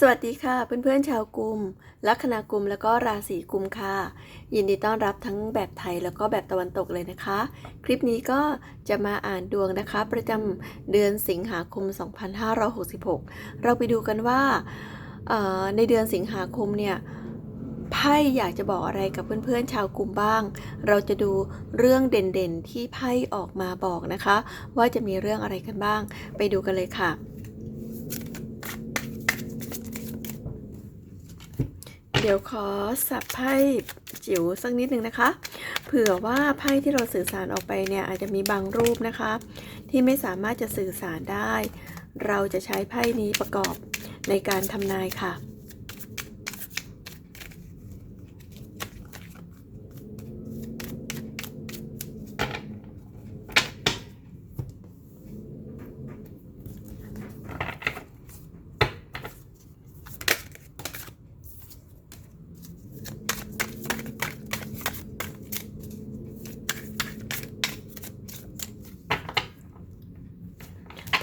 สวัสดีค่ะเพื่อนๆชาวกลุ่มลัคนากุมแล้วก็ราศีกุมค่ะ ยินดีต้อนรับทั้งแบบไทยแล้วก็แบบตะวันตกเลยนะคะ คลิปนี้ก็จะมาอ่านดวงนะคะ ประจำเดือนสิงหาคม 2566 เราไปดูกันว่าในเดือนสิงหาคมเนี่ยไพ่อยากจะบอกอะไรกับเพื่อนๆชาวกลุ่มบ้าง เราจะดูเรื่องเด่นๆที่ไพ่ออกมาบอกนะคะ ว่าจะมีเรื่องอะไรกันบ้าง ไปดูกันเลยค่ะ ดี๋ยวขอสับไพ่จิ๋วสักนิดหนึ่งนะคะ เผื่อว่าไพ่ที่เราสื่อสารออกไปเนี่ยอาจจะมีบางรูปนะคะ ที่ไม่สามารถจะสื่อสารได้ เราจะใช้ไพ่นี้ประกอบในการทำนายค่ะ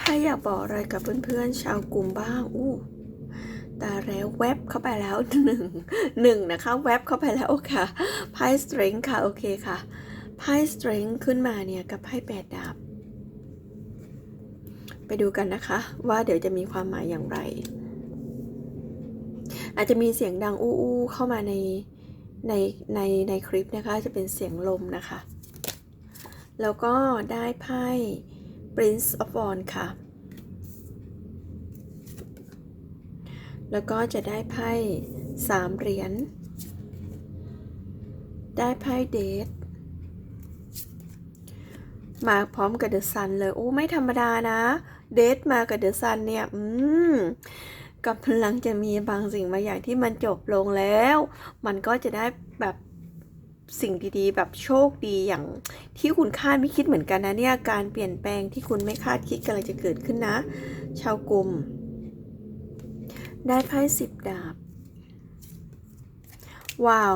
ไพ่อยากบอ กับเพื่อนๆชาวกลุ่มบ้าง อู้ตาแล้วแวบเข้าไปแล้วหนึ่งหนึ่งนะคะ แวบเข้าไปแล้วค่ะไพ่ strength ค่ะ โอเคค่ะไพ่ strength ขึ้นมาเนี่ยกับไพ่แปดดาบ ไปดูกันนะคะ ว่าเดี๋ยวจะมีความหมายอย่างไร อาจจะมีเสียงดังอู้อู้เข้ามาในในในในคลิปนะคะจะเป็นเสียงลมนะคะ แล้วก็ได้ไพ่ Prince of w a n d ค่ะ แล้วก็จะได้ไพ่สามเหรียญ ได้ไพ่เดทมาพร้อมกับเดอะซันเลย โอ้ไม่ธรรมดานะ เดทมากับเดอะซันเนี่ย อืมกำลังจะมีบางสิ่งบางอย่างที่มันจบลงแล้ว มันก็จะได้แบบสิ่งดีๆ แบบโชคดีอย่างที่คุณคาดไม่คิดเหมือนกันนะเนี่ย การเปลี่ยนแปลงที่คุณไม่คาดคิดกำลังจะเกิดขึ้นนะ ชาวกลุ่ม ได้ไพ่สิบดาบ ว้าว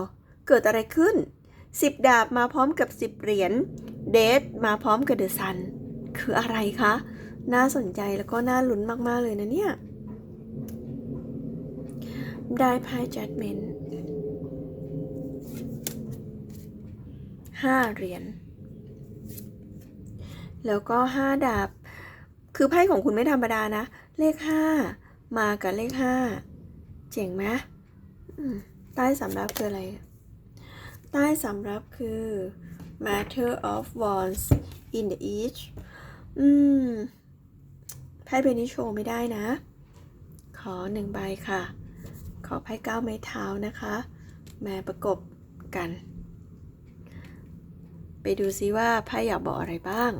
เกิดอะไรขึ้นสิบดาบมาพร้อมกับสิบเหรียญ เดทมาพร้อมกับเดอะซัน คืออะไรคะ น่าสนใจแล้วก็น่าลุ้นมากๆเลยนะเนี่ย ได้ไพ่ judgment ห้าเหรียญ แล้วก็ห้าดาบ คือไพ่ของคุณไม่ธรรมดานะ เลขห้า มากับเลขห้าเจ๋งไหมใต้สำรับคืออะไร ใต้สำรับคือ Matter of Wands in the East อืมไพ่ใบนี้โชไม่ได้นะ ขอหนึ่งใบค่ะ ขอไพ่เก้าไม้เท้านะคะ มาประกบกัน ไปดูซิว่าไพ่อยากบอกอะไรบ้าง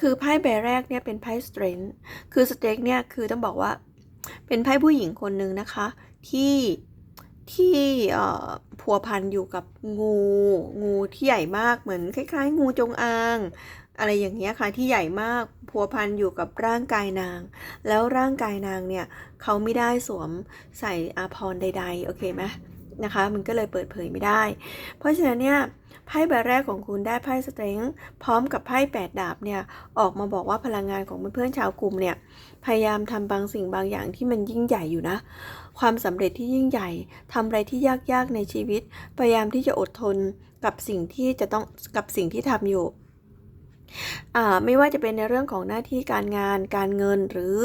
คือไพ่ใบแรกเนี่ยเป็นไพ่ strength คือ strength เนี่ยคือต้องบอกว่าเป็นไพ่ผู้หญิงคนหนึ่งนะคะ ที่ที่เอ่อพัวพันอยู่กับงู งูที่ใหญ่มากเหมือนคล้าย ๆ งูจงอาง อะไรอย่างเงี้ยค่ะที่ใหญ่มากพัวพันอยู่กับร่างกายนาง แล้วร่างกายนางเนี่ยเขาไม่ได้สวมใส่อาภรณ์ใด ๆ โอเคไหม นะคะ มันก็เลยเปิดเผยไม่ได้ เพราะฉะนั้นเนี่ยไพ่ใบแรกของคุณได้ไพ่สเตรงพร้อมกับไพ่แปดดาบเนี่ยออกมาบอกว่าพลังงานของเพื่อนๆชาวกลุ่มเนี่ยพยายามทำบางสิ่งบางอย่างที่มันยิ่งใหญ่อยู่นะ ความสำเร็จที่ยิ่งใหญ่ทำอะไรที่ยากๆในชีวิต พยายามที่จะอดทนกับสิ่งที่จะต้องกับสิ่งที่ทำอยู่ ไม่ว่าจะเป็นในเรื่องของหน้าที่การงานการเงินหรือ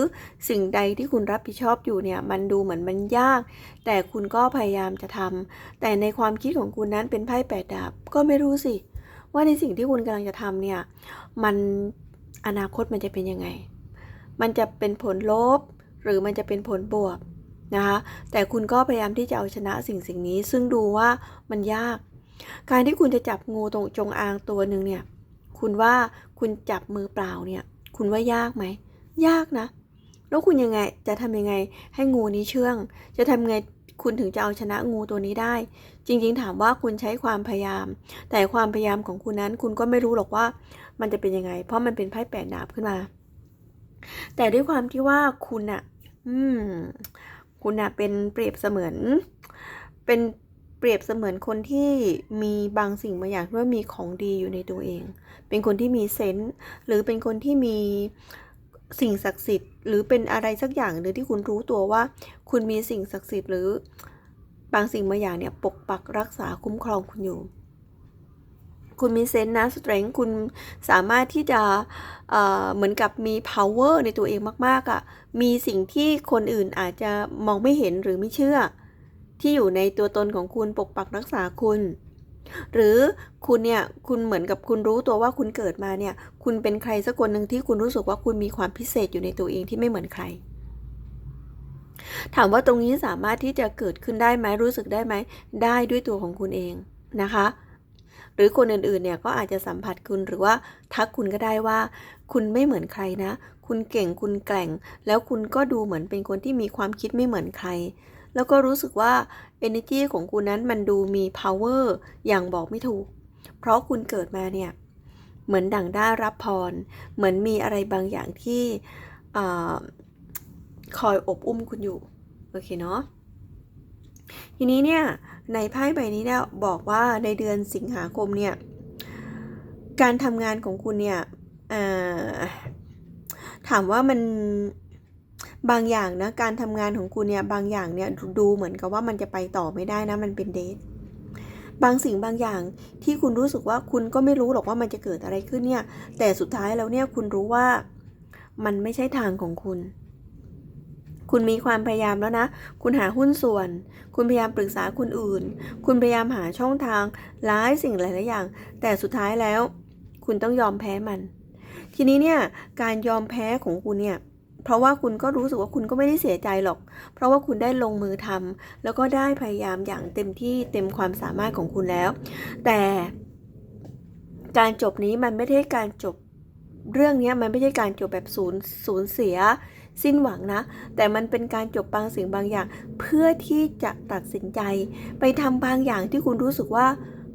สิ่งใดที่คุณรับผิดชอบอยู่เนี่ยมันดูเหมือนมันยาก แต่คุณก็พยายามจะทำแต่ในความคิดของคุณนั้นเป็นไพ่แปดดาบก็ไม่รู้สิ ว่าในสิ่งที่คุณกำลังจะทำเนี่ยมันอนาคตมันจะเป็นยังไง มันจะเป็นผลลบ หรือมันจะเป็นผลบวกนะคะแต่คุณก็พยายามที่จะเอาชนะสิ่งสิ่งนี้ ซึ่งดูว่ามันยาก การที่คุณจะจับงูตรงจงอางตัวหนึ่งเนี่ย คุณว่าคุณจับมือเปล่าเนี่ย คุณว่ายากไหม ยากนะ แล้วคุณยังไงจะทำยังไงให้งูนี้เชื่อง จะทำไงคุณถึงจะเอาชนะงูตัวนี้ได้ จริงๆ ถามว่าคุณใช้ความพยายาม แต่ความพยายามของคุณนั้น คุณก็ไม่รู้หรอกว่า มันจะเป็นยังไง เพราะมันเป็นไพ่แปดดาบขึ้นมา แต่ด้วยความที่ว่าคุณอะอืม คุณอะเป็นเปรียบเสมือน เป็น เปรียบเสมือนคนที่มีบางสิ่งบางอย่างว่ามีของดีอยู่ในตัวเอง เป็นคนที่มีเซนส์หรือเป็นคนที่มีสิ่งศักดิ์สิทธิ์หรือเป็นอะไรสักอย่างหรือที่คุณรู้ตัวว่า คุณมีสิ่งศักดิ์สิทธิ์หรือบางสิ่งบางอย่างเนี่ยปกปักรักษาคุ้มครองคุณอยู่ คุณมีเซนส์นะสเตรน g ์คุณสามารถที่จะเเหมือนกับมี power ในตัวเองมาก ๆอะ่ะมีสิ่งที่คนอื่นอาจจะมองไม่เห็นหรือไม่เชื่อ ที่อยู่ในตัวตนของคุณปกปักรักษาคุณ หรือคุณเนี่ยคุณเหมือนกับคุณรู้ตัวว่าคุณเกิดมาเนี่ย คุณเป็นใครสักคนหนึ่งที่คุณรู้สึกว่าคุณมีความพิเศษอยู่ในตัวเองที่ไม่เหมือนใคร ถามว่าตรงนี้สามารถที่จะเกิดขึ้นได้ไหมรู้สึกได้ไหมได้ด้วยตัวของคุณเองนะคะหรือคนอื่นๆ เนี่ยก็อาจจะสัมผัสคุณหรือว่าทักคุณก็ได้ว่า คุณไม่เหมือนใครนะ คุณเก่งคุณแกร่ง แล้วคุณก็ดูเหมือนเป็นคนที่มีความคิดไม่เหมือนใคร แล้วก็รู้สึกว่า energy ของคุณนั้นมันดูมี power อย่างบอกไม่ถูก เพราะคุณเกิดมาเนี่ย เหมือนดั่งได้รับพร เหมือนมีอะไรบางอย่างที่อคอยอบอุ้มคุณอยู่ โอเคเนาะทีนี้เนี่ย ในไพ่ใบนี้เนี่ยบอกว่าในเดือนสิงหาคมเนี่ย การทำงานของคุณเนี่ยถามว่ามัน บางอย่างนะการทำงานของคุณเนี่ยบางอย่างเนี่ยดูดูเหมือนกับว่ามันจะไปต่อไม่ได้นะมันเป็นเดทบางสิ่งบางอย่างที่คุณรู้สึกว่าคุณก็ไม่รู้หรอกว่ามันจะเกิดอะไรขึ้นเนี่ย แต่สุดท้ายแล้วเนี่ยคุณรู้ว่ามันไม่ใช่ทางของคุณ คุณมีความพยายามแล้วนะ คุณหาหุ้นส่วน คุณพยายามปรึกษาคนอื่น คุณพยายามหาช่องทางหลายสิ่งหลายๆอย่าง แต่สุดท้ายแล้ว คุณต้องยอมแพ้มัน ทีนี้เนี่ยการยอมแพ้ของคุณเนี่ย เพราะว่าคุณก็รู้สึกว่าคุณก็ไม่ได้เสียใจหรอก เพราะว่าคุณได้ลงมือทำแล้วก็ได้พยายามอย่างเต็มที่เต็มความสามารถของคุณแล้ว แต่การจบนี้มันไม่ได้การจบเรื่องนี้มันไม่ใช่การจบแบบศูนย์สูญเสีย สิ้นหวังนะ แต่มันเป็นการจบบางสิ่งบางอย่าง เพื่อที่จะตัดสินใจ ไปทำบางอย่างที่คุณรู้สึกว่า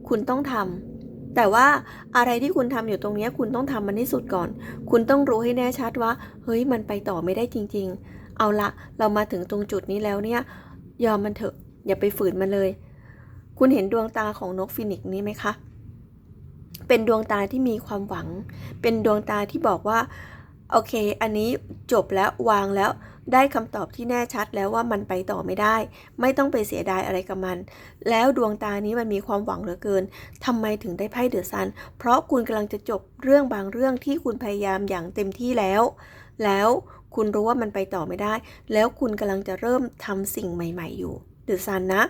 คุณต้องทำ แต่ว่าอะไรที่คุณทำอยู่ตรงนี้คุณต้องทำมันให้สุดก่อน คุณต้องรู้ให้แน่ชัดว่า เฮ้ยมันไปต่อไม่ได้จริง ๆ เอาละเรามาถึงตรงจุดนี้แล้วเนี่ย ยอมมันเถอะ อย่าไปฝืนมันเลย คุณเห็นดวงตาของนกฟินิกซ์นี้ไหมคะ เป็นดวงตาที่มีความหวัง เป็นดวงตาที่บอกว่า โอเค อันนี้จบแล้ววางแล้ว ได้คำตอบที่แน่ชัดแล้วว่ามันไปต่อไม่ได้ ไม่ต้องไปเสียดายอะไรกับมัน แล้วดวงตานี้มันมีความหวังเหลือเกินทำไมถึงได้ไพ่เดือะซัน เพราะคุณกำลังจะจบเรื่องบางเรื่องที่คุณพยายามอย่างเต็มที่แล้ว แล้วคุณรู้ว่ามันไปต่อไม่ได้ แล้วคุณกำลังจะเริ่มทำสิ่งใหม่ ๆ อยู่เดือะซันนะ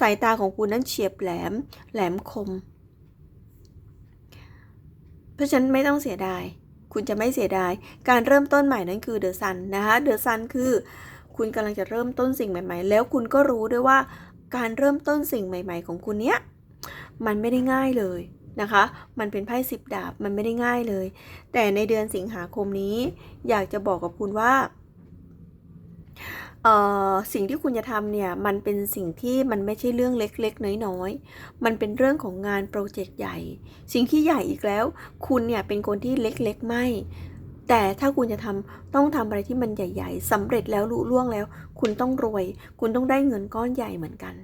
สายตาของคุณนั้นเฉียบแหลม แหลมคม เพราะฉะนั้นไม่ต้องเสียดาย คุณจะไม่เสียดาย การเริ่มต้นใหม่นั้นคือเดอะซันนะคะเดอะซันคือ คุณกำลังจะเริ่มต้นสิ่งใหม่ ๆ แล้วคุณก็รู้ด้วยว่าการเริ่มต้นสิ่งใหม่ ๆ ของคุณเนี้ยมันไม่ได้ง่ายเลยนะคะ มันเป็นไพ่สิบดาบ มันไม่ได้ง่ายเลย แต่ในเดือนสิงหาคมนี้ อยากจะบอกกับคุณว่า สิ่งที่คุณจะทำเนี่ยมันเป็นสิ่งที่มันไม่ใช่เรื่องเล็กๆ น้อยๆ มันเป็นเรื่องของงานโปรเจกต์ใหญ่ สิ่งที่ใหญ่อีกแล้ว คุณเนี่ยเป็นคนที่เล็กๆ ไม่ แต่ถ้าคุณจะทำต้องทำอะไรที่มันใหญ่ ๆสำเร็จแล้วลุล่วงแล้ว คุณต้องรวย คุณต้องได้เงินก้อนใหญ่เหมือนกัน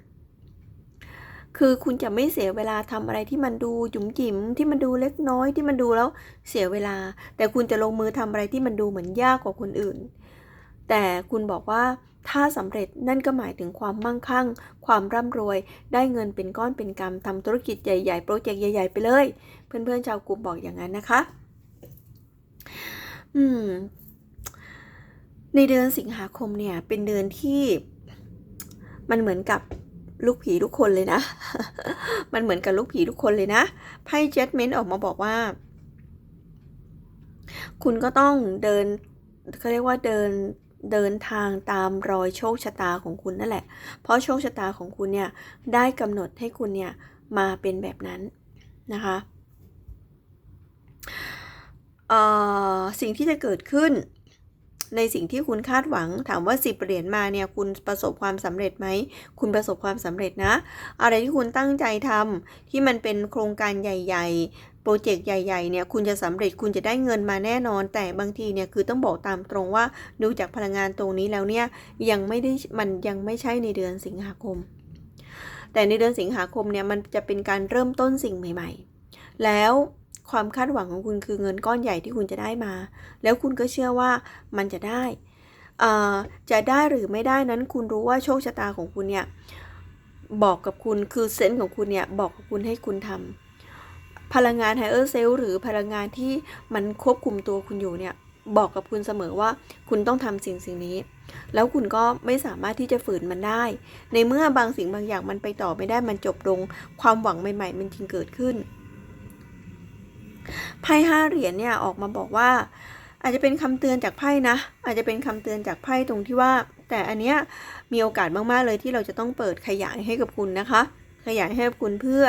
คือคุณจะไม่เสียเวลาทำอะไรที่มันดูจุ๋มจิ๋มที่มันดูเล็กน้อยที่มันดูแล้วเสียเวลา แต่คุณจะลงมือทำอะไรที่มันดูเหมือนยากกว่าคนอื่น แต่คุณบอกว่าถ้าสำเร็จนั่นก็หมายถึงความมั่งคั่ง ความร่ำรวย ได้เงินเป็นก้อนเป็นกำทำธุรกิจใหญ่ๆ โปรเจกต์ใหญ่ ๆ ไปเลย เพื่อนๆชาวกลุ่มบอกอย่างนั้นนะคะ อืม ในเดือนสิงหาคมเนี่ย เป็นเดือนที่มันเหมือนกับลูกผีทุกคนเลยนะ มันเหมือนกับลูกผีทุกคนเลยนะ ไพ่เจ็ดเมนต์ออกมาบอกว่า คุณก็ต้องเดินเขาเรียกว่าเดิน เดินทางตามรอยโชคชะตาของคุณนั่นแหละ เพราะโชคชะตาของคุณเนี่ยได้กำหนดให้คุณเนี่ยมาเป็นแบบนั้นนะคะสิ่งที่จะเกิดขึ้น ในสิ่งที่คุณคาดหวังถามว่าสิบเหรียญมาเนี่ยคุณประสบความสำเร็จไหม คุณประสบความสำเร็จนะ อะไรที่คุณตั้งใจทำที่มันเป็นโครงการใหญ่ๆ โปรเจกต์ใหญ่ๆเนี่ยคุณจะสำเร็จคุณจะได้เงินมาแน่นอน แต่บางทีเนี่ยคือต้องบอกตามตรงว่าดูจากพลังงานตรงนี้แล้วเนี่ยยังไม่ได้มันยังไม่ใช่ในเดือนสิงหาคม แต่ในเดือนสิงหาคมเนี่ยมันจะเป็นการเริ่มต้นสิ่งใหม่ ๆ แล้วความคาดหวังของคุณคือเงินก้อนใหญ่ที่คุณจะได้มา แล้วคุณก็เชื่อว่ามันจะได้อ่าจะได้หรือไม่ได้นั้นคุณรู้ว่าโชคชะตาของคุณเนี่ยบอกกับคุณคือเซนส์ของคุณเนี่ยบอกกับคุณให้คุณทำ พลังงานไฮเออร์เซลหรือพลังงานที่มันควบคุมตัวคุณอยู่เนี่ยบอกกับคุณเสมอว่าคุณต้องทำสิ่งสิ่งนี้ แล้วคุณก็ไม่สามารถที่จะฝืนมันได้ ในเมื่อบางสิ่งบางอย่างมันไปต่อไม่ได้มันจบลง ความหวังใหม่ ๆ มันจึงเกิดขึ้นไพ่ห้าเหรียญเนี่ยออกมาบอกว่า อาจจะเป็นคำเตือนจากไพ่นะ อาจจะเป็นคำเตือนจากไพ่ตรงที่ว่า แต่อันเนี้ยมีโอกาสมากๆเลยที่เราจะต้องเปิดขยายให้กับคุณนะคะ ขยายให้คุณเพื่อ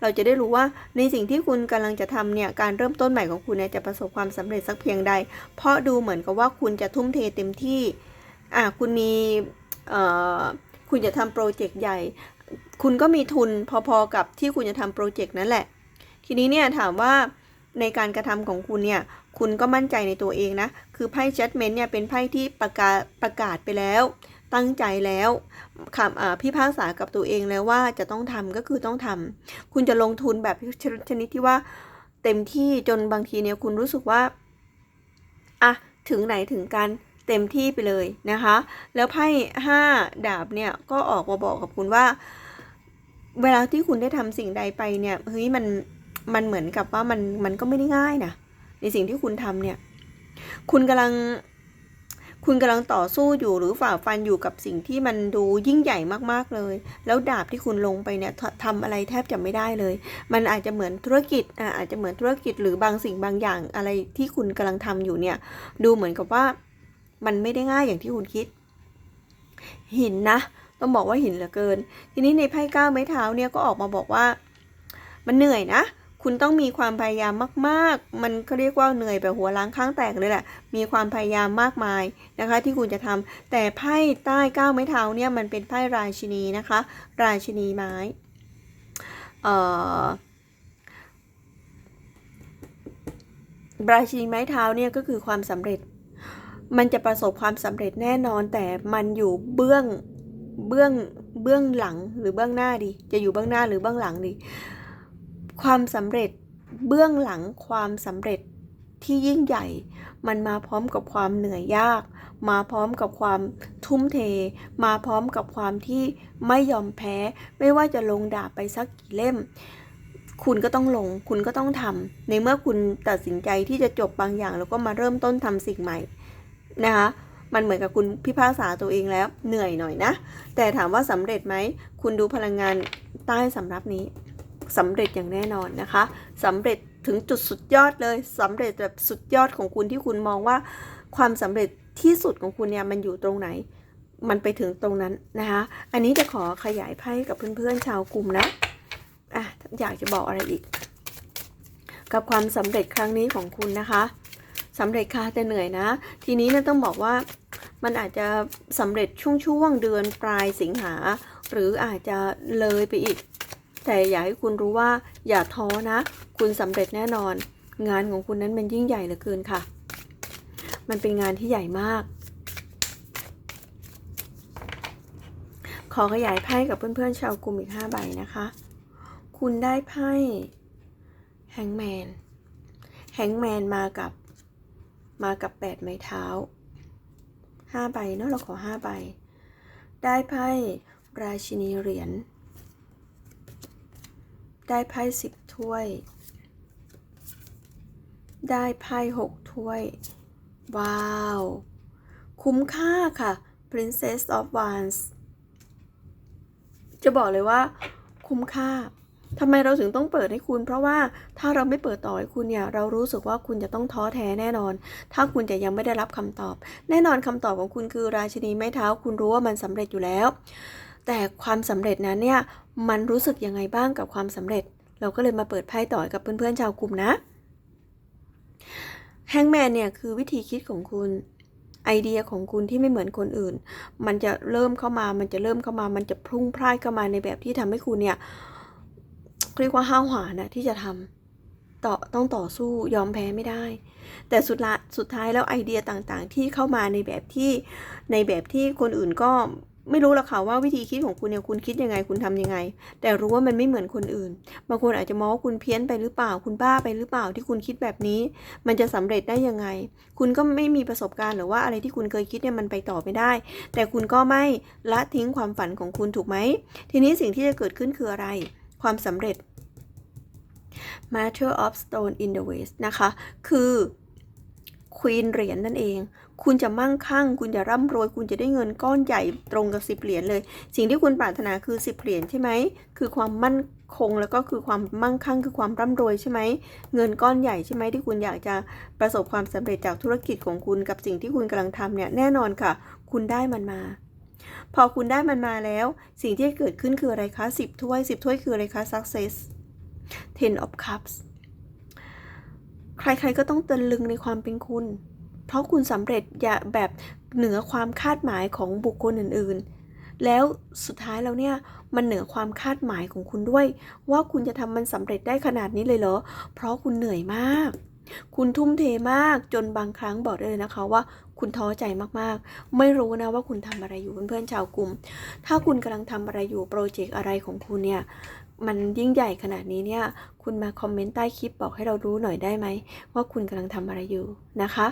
เราจะได้รู้ว่าในสิ่งที่คุณกำลังจะทำเนี่ยการเริ่มต้นใหม่ของคุณเนี่ยจะประสบความสำเร็จสักเพียงใด เพราะดูเหมือนกับว่าคุณจะทุ่มเทเต็มที่อะคุณมีเอ่อคุณจะทำโปรเจกต์ใหญ่ คุณก็มีทุนพอๆกับที่คุณจะทำโปรเจกต์นั่นแหละ ทีนี้เนี่ยถามว่าในการกระทำของคุณเนี่ย คุณก็มั่นใจในตัวเองนะ คือไพ่ judgment เนี่ยเป็นไพ่ที่ประกาศประกาศไปแล้ว ตั้งใจแล้วคำอ่าพี่ภาษากับตัวเองแล้วว่าจะต้องทำก็คือต้องทำคุณจะลงทุนแบบชนิดที่ว่าเต็มที่จนบางทีเนี่ยคุณรู้สึกว่าอะถึงไหนถึงกันเต็มที่ไปเลยนะคะ แล้วไพ่ห้าดาบเนี่ยก็ออกมาบอกกับคุณว่า เวลาที่คุณได้ทำสิ่งใดไปเนี่ยเฮ้ยมันมันเหมือนกับว่ามันมันก็ไม่ได้ง่ายนะในสิ่งที่คุณทำเนี่ย คุณกำลัง คุณกำลังต่อสู้อยู่หรือฝ่าฟันอยู่กับสิ่งที่มันดูยิ่งใหญ่มากๆเลย แล้วดาบที่คุณลงไปเนี่ยทำอะไรแทบจะไม่ได้เลย มันอาจจะเหมือนธุรกิจอ่าอาจจะเหมือนธุรกิจหรือบางสิ่งบางอย่างอะไรที่คุณกำลังทำอยู่เนี่ย ดูเหมือนกับว่ามันไม่ได้ง่ายอย่างที่คุณคิด หินนะ ต้องบอกว่าหินเหลือเกิน ทีนี้ในไพ่ก้าวไม้เท้าเนี่ยก็ออกมาบอกว่า มันเหนื่อยนะ คุณต้องมีความพยายามมาก ๆ มันก็เรียกว่าเหนื่อยแบบหัวล้างข้างแตกเลยแหละ มีความพยายามมากมายนะคะ ที่คุณจะทำแต่ไพ่ใต้ก้าวไม้เท้าเนี่ยมันเป็นไพ่ราชินีนะคะ ราชินีไม้ เอ่อราชินีไม้เท้าเนี่ยก็คือความสำเร็จ มันจะประสบความสำเร็จแน่นอน แต่มันอยู่เบื้องเบื้องเบื้องหลังหรือเบื้องหน้าดี จะอยู่เบื้องหน้าหรือเบื้องหลังดี ความสำเร็จเบื้องหลังความสำเร็จที่ยิ่งใหญ่ มันมาพร้อมกับความเหนื่อยยาก มาพร้อมกับความทุ่มเท มาพร้อมกับความที่ไม่ยอมแพ้ ไม่ว่าจะลงดาบไปสักกี่เล่ม คุณก็ต้องลง คุณก็ต้องทำในเมื่อคุณตัดสินใจที่จะจบบางอย่าง แล้วก็มาเริ่มต้นทำสิ่งใหม่นะคะมันเหมือนกับคุณพิพากษาตัวเองแล้วเหนื่อยหน่อยนะ แต่ถามว่าสำเร็จไหม คุณดูพลังงานใต้สำรับนี้ สำเร็จอย่างแน่นอนนะคะสำเร็จถึงจุดสุดยอดเลยสำเร็จแบบสุดยอดของคุณที่คุณมองว่า ความสำเร็จที่สุดของคุณเนี่ยมันอยู่ตรงไหน มันไปถึงตรงนั้นนะคะอันนี้จะขอขยายไพ่กับเพื่อนๆชาวกลุ่มนะอะอยากจะบอกอะไรอีก กับความสำเร็จครั้งนี้ของคุณนะคะสำเร็จค่ะแต่เหนื่อยนะ ทีนี้เนี่ยต้องบอกว่ามันอาจจะสำเร็จช่วงๆเดือนปลายสิงหา หรืออาจจะเลยไปอีก แต่อยากให้คุณรู้ว่าอย่าท้อนะ คุณสำเร็จแน่นอน งานของคุณนั้นมันยิ่งใหญ่เหลือเกินค่ะ มันเป็นงานที่ใหญ่มาก ขอขยายไพ่กับเพื่อนๆชาวกลุ่มอีก 5 ใบนะคะ คุณได้ไพ่แฮงแมนแฮงแมนมากับมากับ 8 ไม้เท้า 5 ใบเนาะเราขอ 5 ใบ ได้ไพ่ราชินีเหรียญ ได้ไพ่สิบถ้วย ได้ไพ่หกถ้วย ว้าว คุ้มค่าค่ะ Princess of Wands จะบอกเลยว่าคุ้มค่าทำไมเราถึงต้องเปิดให้คุณ เพราะว่าถ้าเราไม่เปิดต่อให้คุณเนี่ย เรารู้สึกว่าคุณจะต้องท้อแท้แน่นอน ถ้าคุณจะยังไม่ได้รับคำตอบ แน่นอนคำตอบของคุณคือราชินีไม้เท้า คุณรู้ว่ามันสำเร็จอยู่แล้ว แต่ความสำเร็จนั้นเนี่ย มันรู้สึกยังไงบ้างกับความสำเร็จ เราก็เลยมาเปิดไพ่ต่อกับเพื่อนๆชาวกลุ่มนะแฮงแมนเนี่ยคือวิธีคิดของคุณไอเดียของคุณที่ไม่เหมือนคนอื่น มันจะเริ่มเข้ามา มันจะเริ่มเข้ามา มันจะพรุ่งพร่ายเข้ามาในแบบที่ทำให้คุณเนี่ยเรียกว่าห้าวหาญนะที่จะทำต่อต้องต่อสู้ยอมแพ้ไม่ได้ แต่สุดละสุดท้ายแล้วไอเดียต่างๆ ที่เข้ามาในแบบที่ในแบบที่คนอื่นก็ ไม่รู้หรอกค่ะว่าวิธีคิดของคุณเนี่ยคุณคิดยังไงคุณทำยังไง แต่รู้ว่ามันไม่เหมือนคนอื่น บางคนอาจจะมองว่าคุณเพี้ยนไปหรือเปล่า คุณบ้าไปหรือเปล่าที่คุณคิดแบบนี้ มันจะสำเร็จได้ยังไง คุณก็ไม่มีประสบการณ์หรือว่าอะไรที่คุณเคยคิดเนี่ยมันไปต่อไม่ได้ แต่คุณก็ไม่ละทิ้งความฝันของคุณถูกไหม ทีนี้สิ่งที่จะเกิดขึ้นคืออะไร ความสำเร็จ Matter of Stone in the West นะคะ คือควีนเหรียญนั่นเอง คุณจะมั่งคั่ง คุณจะร่ำรวย คุณจะได้เงินก้อนใหญ่ตรงกับสิบเหรียญเลย สิ่งที่คุณปรารถนาคือสิบเหรียญใช่ไหม คือความมั่นคงแล้วก็คือความมั่งคั่ง คือความร่ำรวยใช่ไหม เงินก้อนใหญ่ใช่ไหมที่คุณอยากจะประสบความสำเร็จจากธุรกิจของคุณกับสิ่งที่คุณกำลังทำเนี่ยแน่นอนค่ะ คุณได้มันมา พอคุณได้มันมาแล้ว สิ่งที่เกิดขึ้นคืออะไรคะสิบถ้วยสิบถ้วยคืออะไรคะ success ten of cups ใครๆก็ต้องตะลึงในความเป็นคุณ เพราะคุณสำเร็จอย่าแบบเหนือความคาดหมายของบุคคลอื่นๆ แล้วสุดท้ายแล้วเนี่ยมันเหนือความคาดหมายของคุณด้วย ว่าคุณจะทำมันสำเร็จได้ขนาดนี้เลยเหรอ เพราะคุณเหนื่อยมาก คุณทุ่มเทมากจนบางครั้งบอกได้เลยนะคะว่าคุณท้อใจมากๆ ไม่รู้นะว่าคุณทำอะไรอยู่เพื่อนๆชาวกลุ่ม ถ้าคุณกำลังทำอะไรอยู่โปรเจกต์อะไรของคุณเนี่ยมันยิ่งใหญ่ขนาดนี้เนี่ย คุณมาคอมเมนต์ใต้คลิปบอกให้เรารู้หน่อยได้ไหม ว่าคุณกำลังทำอะไรอยู่นะคะ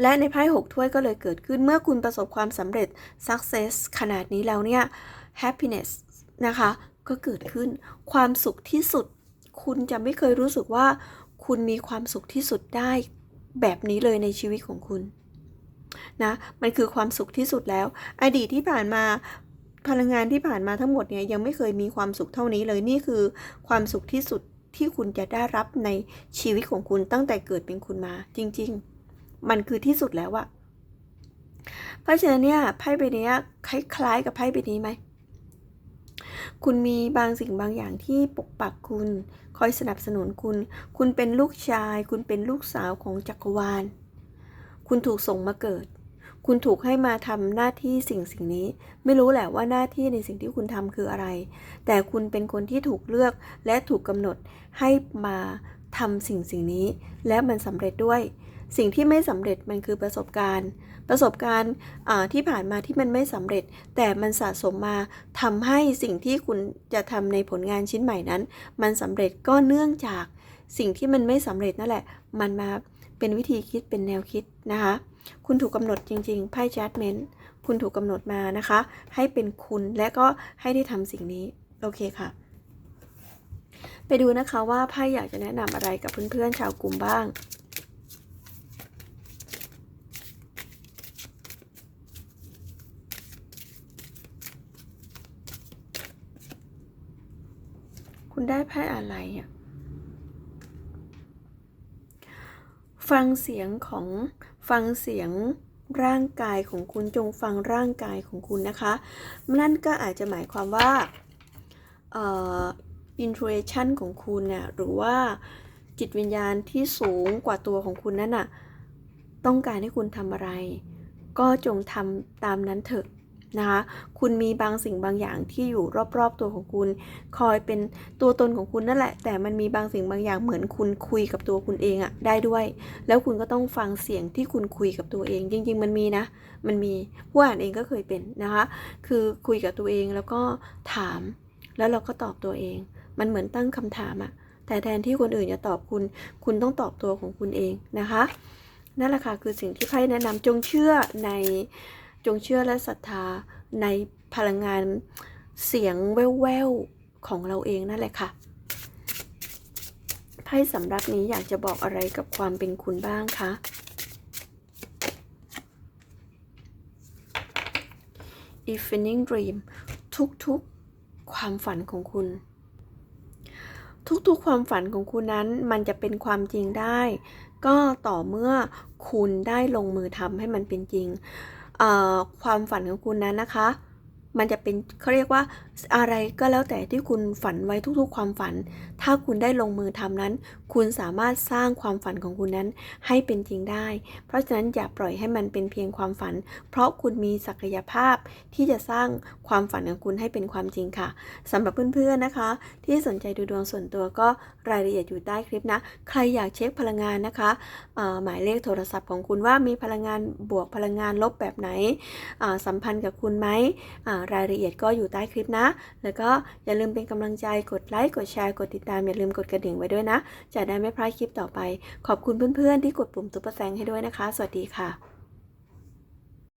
และในไพ่หกถ้วยก็เลยเกิดขึ้นเมื่อคุณประสบความสำเร็จ success ขนาดนี้แล้วเนี่ย happiness นะคะ ก็เกิดขึ้นความสุขที่สุด คุณจะไม่เคยรู้สึกว่า คุณมีความสุขที่สุดได้แบบนี้เลยในชีวิตของคุณนะมันคือความสุขที่สุดแล้ว อดีตที่ผ่านมาพลังงานที่ผ่านมาทั้งหมดเนี่ยยังไม่เคยมีความสุขเท่านี้เลยนี่คือความสุขที่สุดที่คุณจะได้รับในชีวิตของคุณตั้งแต่เกิดเป็นคุณมาจริง ๆ มันคือที่สุดแล้วอะเพราะฉะนั้นเนี่ยไพ่ใบนี้คล้ายๆกับไพ่ใบนี้ไหม คุณมีบางสิ่งบางอย่างที่ปกปักคุณ คอยสนับสนุนคุณ คุณเป็นลูกชาย คุณเป็นลูกสาวของจักรวาล คุณถูกส่งมาเกิด คุณถูกให้มาทำหน้าที่สิ่งสิ่งนี้ ไม่รู้แหละว่าหน้าที่ในสิ่งที่คุณทำคืออะไร แต่คุณเป็นคนที่ถูกเลือกและถูกกำหนดให้มาทำสิ่งสิ่งนี้ และมันสำเร็จด้วย สิ่งที่ไม่สำเร็จมันคือประสบการณ์ ประสบการณ์ที่ผ่านมาที่มันไม่สำเร็จ แต่มันสะสมมาทำให้สิ่งที่คุณจะทำในผลงานชิ้นใหม่นั้น มันสำเร็จก็เนื่องจากสิ่งที่มันไม่สำเร็จนั่นแหละ มันมาเป็นวิธีคิดเป็นแนวคิดนะคะ คุณถูกกำหนดจริงๆไพ่จัดเมนต์คุณถูกกำหนดมานะคะ ให้เป็นคุณและก็ให้ได้ทำสิ่งนี้ โอเคค่ะ ไปดูนะคะว่าไพ่อยากจะแนะนำอะไรกับเพื่อนๆชาวกลุ่มบ้าง คุณได้ไพ่อะไรอะฟังเสียงของฟังเสียงร่างกายของคุณจงฟังร่างกายของคุณนะคะ นั่นก็อาจจะหมายความว่าเอ่อ intuition ของคุณเนี่ยหรือว่าจิตวิญญาณที่สูงกว่าตัวของคุณนั่นน่ะต้องการให้คุณทำอะไร ก็จงทำตามนั้นเถอะ นะคะ คุณมีบางสิ่งบางอย่างที่อยู่รอบๆตัวของคุณ คอยเป็นตัวตนของคุณนั่นแหละ แต่มันมีบางสิ่งบางอย่างเหมือนคุณคุยกับตัวคุณเองอะได้ด้วย แล้วคุณก็ต้องฟังเสียงที่คุณคุยกับตัวเอง จริง ๆ มันมีนะ มันมีผู้อ่านเองก็เคยเป็นนะคะ คือคุยกับตัวเองแล้วก็ถาม แล้วเราก็ตอบตัวเอง มันเหมือนตั้งคำถามอะแต่แทนที่คนอื่นจะตอบคุณ คุณต้องตอบตัวของคุณเองนะคะ นั่นแหละค่ะคือสิ่งที่ไพ่แนะนำจงเชื่อใน จงเชื่อและศรัทธาในพลังงานเสียงแว่วๆของเราเองนั่นแหละค่ะไพ่สำหรับนี้อยากจะบอกอะไรกับความเป็นคุณบ้างคะ Evening Dream ทุกๆความฝันของคุณ ทุกๆความฝันของคุณนั้นมันจะเป็นความจริงได้ ก็ต่อเมื่อคุณได้ลงมือทำให้มันเป็นจริง ความฝันของคุณนั้นนะคะ มันจะเป็นเขาเรียกว่าอะไรก็แล้วแต่ที่คุณฝันไว้ทุกๆ ความฝัน ถ้าคุณได้ลงมือทำนั้น คุณสามารถสร้างความฝันของคุณนั้นให้เป็นจริงได้ เพราะฉะนั้นอย่าปล่อยให้มันเป็นเพียงความฝัน เพราะคุณมีศักยภาพที่จะสร้างความฝันของคุณให้เป็นความจริงค่ะสำหรับเพื่อนๆนะคะ ที่สนใจดูดวงส่วนตัวก็รายละเอียดอยู่ใต้คลิปนะ ใครอยากเช็คพลังงานนะคะหมายเลขโทรศัพท์ของคุณว่ามีพลังงานบวกพลังงานลบแบบไหนสัมพันธ์กับคุณไหมรายละเอียดก็อยู่ใต้คลิปนะ แล้วก็อย่าลืมเป็นกำลังใจกดไลค์กดแชร์กดติดตามอย่าลืมกดกระดิ่งไว้ด้วยนะ จะได้ไม่พลาดคลิปต่อไป ขอบคุณเพื่อนๆที่กดปุ่มตุ๊ปเปอร์แซงให้ด้วยนะคะ สวัสดีค่ะ